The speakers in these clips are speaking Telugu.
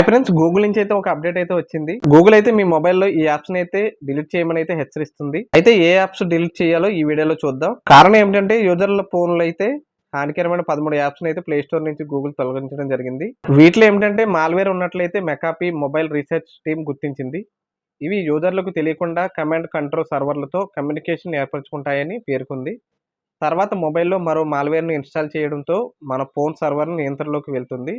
హాయ్ ఫ్రెండ్స్ గూగుల్ నుంచి అయితే ఒక అప్డేట్ అయితే వచ్చింది. గూగుల్ అయితే మీ మొబైల్లో ఈ యాప్స్ అయితే డిలీట్ చేయమని అయితే హెచ్చరిస్తుంది. అయితే ఏ యాప్స్ డిలీట్ చేయాలో ఈ వీడియోలో చూద్దాం. కారణం ఏంటంటే యూజర్ల ఫోన్లు అయితే హానికరమైన పదమూడు యాప్స్ అయితే ప్లే స్టోర్ నుంచి గూగుల్ తొలగించడం జరిగింది. వీటిలో ఏమిటంటే మాల్వేర్ ఉన్నట్లయితే మెకాపీ మొబైల్ రీసెర్చ్ టీం గుర్తించింది. ఇవి యూజర్లకు తెలియకుండా కమాండ్ కంట్రోల్ సర్వర్లతో కమ్యూనికేషన్ ఏర్పరచుకుంటాయని పేర్కొంది. తర్వాత మొబైల్లో మరో మాల్వేర్ను ఇన్స్టాల్ చేయడంతో మన ఫోన్ సర్వర్ నియంత్రణలోకి వెళ్తుంది.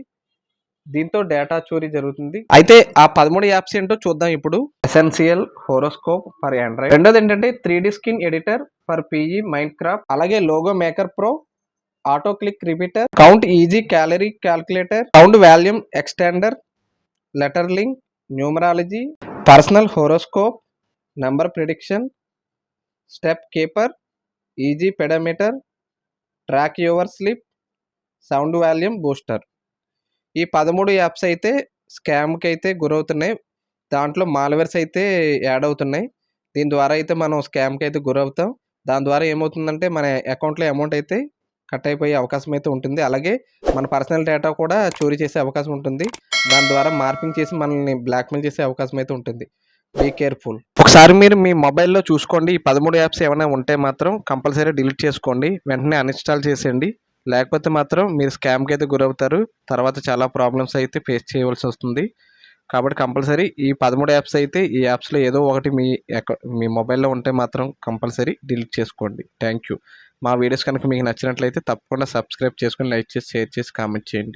దీంతో డేటా చోరీ జరుగుతుంది. అయితే ఆ పదమూడు యాప్స్ ఏంటో చూద్దాం ఇప్పుడు. ఎసెన్షియల్ హోరోస్కోప్ ఫర్ ఆండ్రాయిడ్ రెండోది ఏంటంటే three skin editor for PE Minecraft అలాగే logo maker pro auto click repeater count easy calorie calculator count volume extender letter link numerology personal horoscope number prediction step keeper easy pedometer track your sleep sound volume booster. ఈ పదమూడు యాప్స్ అయితే స్కామ్కి అయితే గురవుతున్నాయి. దాంట్లో మాల్వేర్స్ అయితే యాడ్ అవుతున్నాయి. దీని ద్వారా అయితే మనం స్కామ్కి అయితే గురవుతాం. దాని ద్వారా ఏమవుతుందంటే మన అకౌంట్లో అమౌంట్ అయితే కట్ అయిపోయే అవకాశం అయితే ఉంటుంది. అలాగే మన పర్సనల్ డేటా కూడా చోరీ చేసే అవకాశం ఉంటుంది. దాని ద్వారా మార్పింగ్ చేసి మనల్ని బ్లాక్మెయిల్ చేసే అవకాశం అయితే ఉంటుంది. Be careful. ఒకసారి మీరు మీ మొబైల్లో చూసుకోండి. ఈ పదమూడు యాప్స్ ఏమైనా ఉంటే మాత్రం కంపల్సరీ డిలీట్ చేసుకోండి. వెంటనే అన్ఇన్స్టాల్ చేసేయండి. లేకపోతే మాత్రం మీరు స్కామ్కి అయితే గురవుతారు. తర్వాత చాలా ప్రాబ్లమ్స్ అయితే ఫేస్ చేయవలసి వస్తుంది. కాబట్టి కంపల్సరీ ఈ పదమూడు యాప్స్ అయితే ఈ యాప్స్లో ఏదో ఒకటి మీ మీ మొబైల్లో ఉంటే మాత్రం కంపల్సరీ డిలీట్ చేసుకోండి. థ్యాంక్ యూ మా వీడియోస్ కనుక మీకు నచ్చినట్లయితే తప్పకుండా సబ్స్క్రైబ్ చేసుకొని లైక్ చేసి షేర్ చేసి కామెంట్ చేయండి.